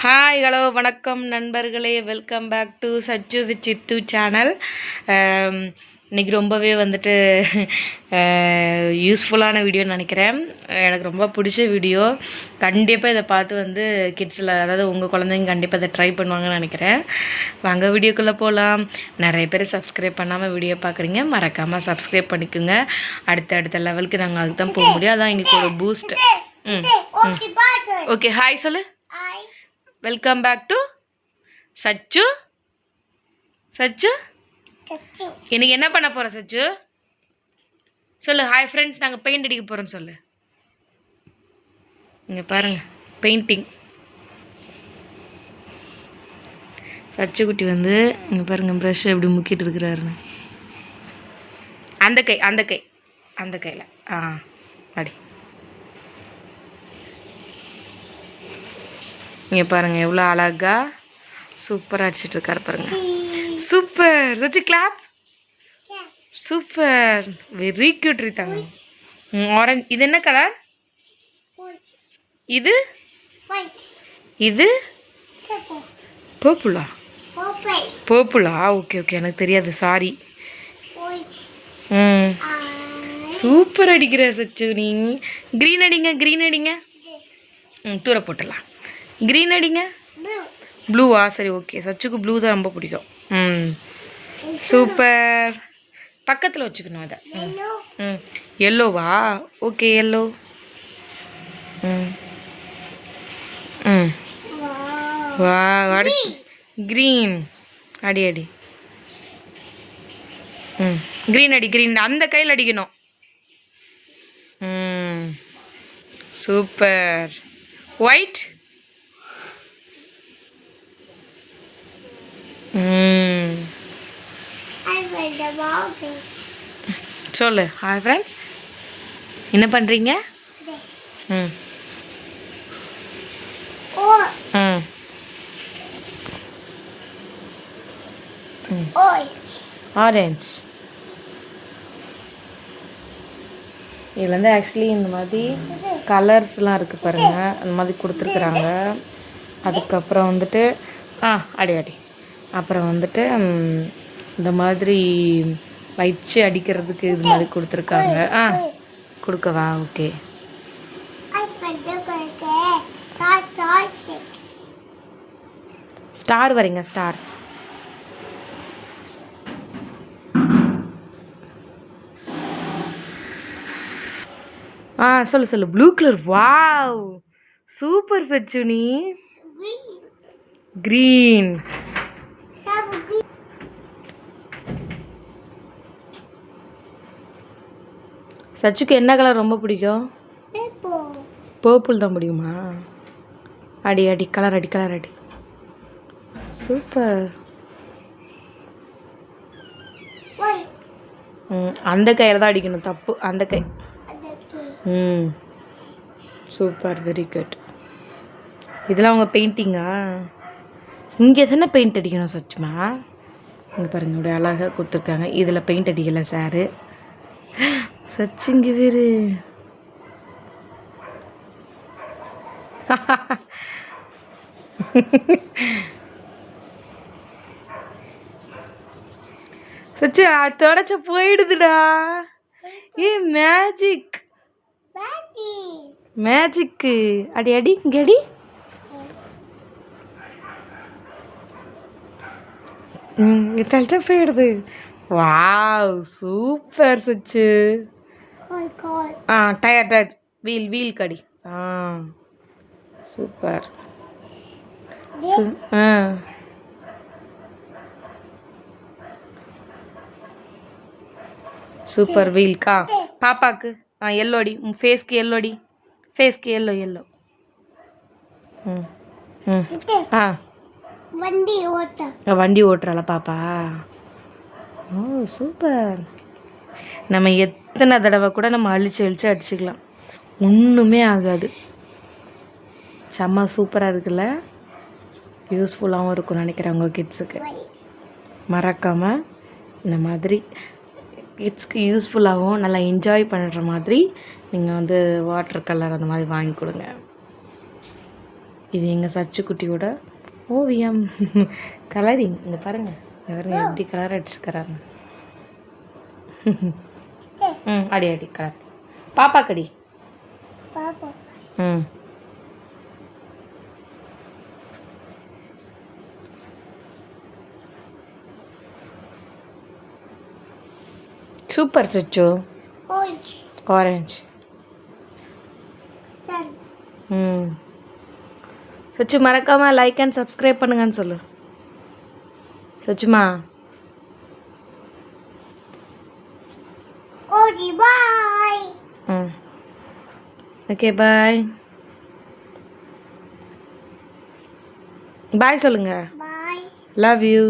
Hi hello வணக்கம் நண்பர்களே welcome back to Sachu with Sidhu channel இன்றைக்கி ரொம்பவே வந்துட்டு யூஸ்ஃபுல்லான வீடியோன்னு நினைக்கிறேன் எனக்கு ரொம்ப பிடிச்ச வீடியோ கண்டிப்பாக இதை பார்த்து வந்து கிட்ஸில் அதாவது உங்கள் குழந்தைங்க கண்டிப்பாக இதை ட்ரை பண்ணுவாங்கன்னு நினைக்கிறேன் வாங்க வீடியோக்குள்ளே போகலாம் நிறைய பேர் சப்ஸ்கிரைப் பண்ணாமல் வீடியோ பார்க்குறீங்க மறக்காமல் சப்ஸ்கிரைப் பண்ணிக்கோங்க அடுத்த அடுத்த லெவலுக்கு நாங்கள் அதுக்கு தான் போக முடியும் அதான் எங்களுக்கு ஒரு பூஸ்ட் ம் ஓகே ஹாய் சொல்லு welcome back to Sachu Sachu இன்னைக்கு என்ன பண்ண போகிற சச்சு சொல்லு ஹாய் ஃப்ரெண்ட்ஸ் நாங்கள் பெயிண்ட் அடிக்க போகிறோம்னு சொல்லு. இங்கே பாருங்கள் பெயிண்டிங் சச்சு குட்டி வந்து இங்கே பாருங்கள் ப்ரஷ் எப்படி முக்கிட்டு இருக்கிறாருன்னு. அந்த கை அந்த கை அந்த கையில். ஆ அடி. இங்கே பாருங்கள் எவ்வளோ அழகா சூப்பராக அடிச்சிட்டு இருக்காரு super Sachi clap super very cute ரீத்தாங்க orange இது என்ன கலர் இது? இது? பர்புளா பர்புளா ஓகே ஓகே எனக்கு தெரியாது. சாரி ம். சூப்பர் அடிக்கிற சச்சு நீ. க்ரீன் அடிங்க க்ரீன் அடிங்க. ம் தூர போட்டுடலாம். க்ரீன் அடிங்க. ப்ளூவா சரி ஓகே சச்சுக்கு ப்ளூ தான் ரொம்ப பிடிக்கும். ம். சூப்பர் பக்கத்தில் வச்சுக்கணும் அதை. ம். ம். எல்லோவா ஓகே எல்லோ ம். ம். வா அடி க்ரீன் அடி அடி. ம். க்ரீன் அடி க்ரீன் அந்த கையில் அடிக்கணும். ம். சூப்பர் ஒயிட் சொல்லு. ஹாய் ஃப்ரெண்ட்ஸ் என்ன பண்ணுறீங்க ம். ம். ஆரஞ்ச் இதில் வந்து ஆக்சுவலி இந்த மாதிரி கலர்ஸ்லாம் இருக்குது பாருங்கள் அந்த மாதிரி கொடுத்துருக்குறாங்க. அதுக்கப்புறம் வந்துட்டு ஆ அடி அடி. அப்புறம் வந்துட்டு இந்த மாதிரி வச்சு அடிக்கிறதுக்கு இது மாதிரி கொடுத்துருக்காங்க. ஆ கொடுக்கவா? ஓகே. ஸ்டார் வரீங்க ஸ்டார். ஆ சொல்லு சொல்லு. Blue colour. வாவ். சூப்பர் சச்சுனி. க்ரீன் சச்சுக்கு என்ன கலர் ரொம்ப பிடிக்கும்? பர்பிள் தான் பிடிக்குமா அடி அடி கலர் அடி கலர் அடி. சூப்பர் ம் அந்த கையில் தான் அடிக்கணும் தப்பு. அந்த கை. ம். சூப்பர் வெரி குட் இதெல்லாம் அவங்க பெயிண்டிங்கா இங்கே எத்தனை பெயிண்ட் அடிக்கணும் சச்சுமா? இங்கே பாருங்க இப்படி அழகாக கொடுத்துருக்காங்க. இதில் பெயிண்ட் அடிக்கல சாரு சச்சு இங்கே வேறு சச்சு தொடச்ச போயிடுதுடா. ஏ மேஜிக் மேஜிக்கு அடி அடி இங்கே அடி. ம் தளிச்சா போயிடுது. Wow super Sachu. ஆ டயர் டயர் வீல் வீல் கடி. ஆ சூப்பர் சு- ஆ. சூப்பர் வீல்க்கா பாப்பாக்கு ஆ எல்லோடி உன் ஃபேஸ்க்கு எல்லோடி ஃபேஸ்க்கு எல்லோ எல்லோ ம் ம் ஆ. வண்டி ஓட்ட வண்டி ஓட்டுறாளா பாப்பா? ஓ சூப்பர் நம்ம எத்தனை தடவை கூட நம்ம அழிச்சு அழிச்சு அடிச்சுக்கலாம். ஒன்றுமே ஆகாது. செம்ம சூப்பராக இருக்குல்ல? யூஸ்ஃபுல்லாகவும் இருக்கும்னு நினைக்கிறேன் உங்கள் கிட்ஸுக்கு மறக்காமல் இந்த மாதிரி கிட்ஸ்க்கு யூஸ்ஃபுல்லாகவும் நல்லா என்ஜாய் பண்ணுற மாதிரி நீங்கள் வந்து வாட்டர் கலர் அந்த மாதிரி வாங்கி கொடுங்க. இது எங்கள் சச்சு குட்டியோட ஓவியம். கலரிங் இங்கே பாருங்கள் பாருங்க எப்படி கலர் அடிச்சுக்கிறாங்க ம் அடி அடி பாப்பா கடி பாப்பா. ம். சூப்பர் சச்சு. ஆரஞ்சு ம். சச்சு மறக்காமல் லைக் அண்ட் சப்ஸ்கிரைப் பண்ணுங்கன்னு சொல்லு. சச்சுமா. ஓகே பாய் ம் ஓகே பாய் பாய் சொல்லுங்கள் பாய் லவ் யூ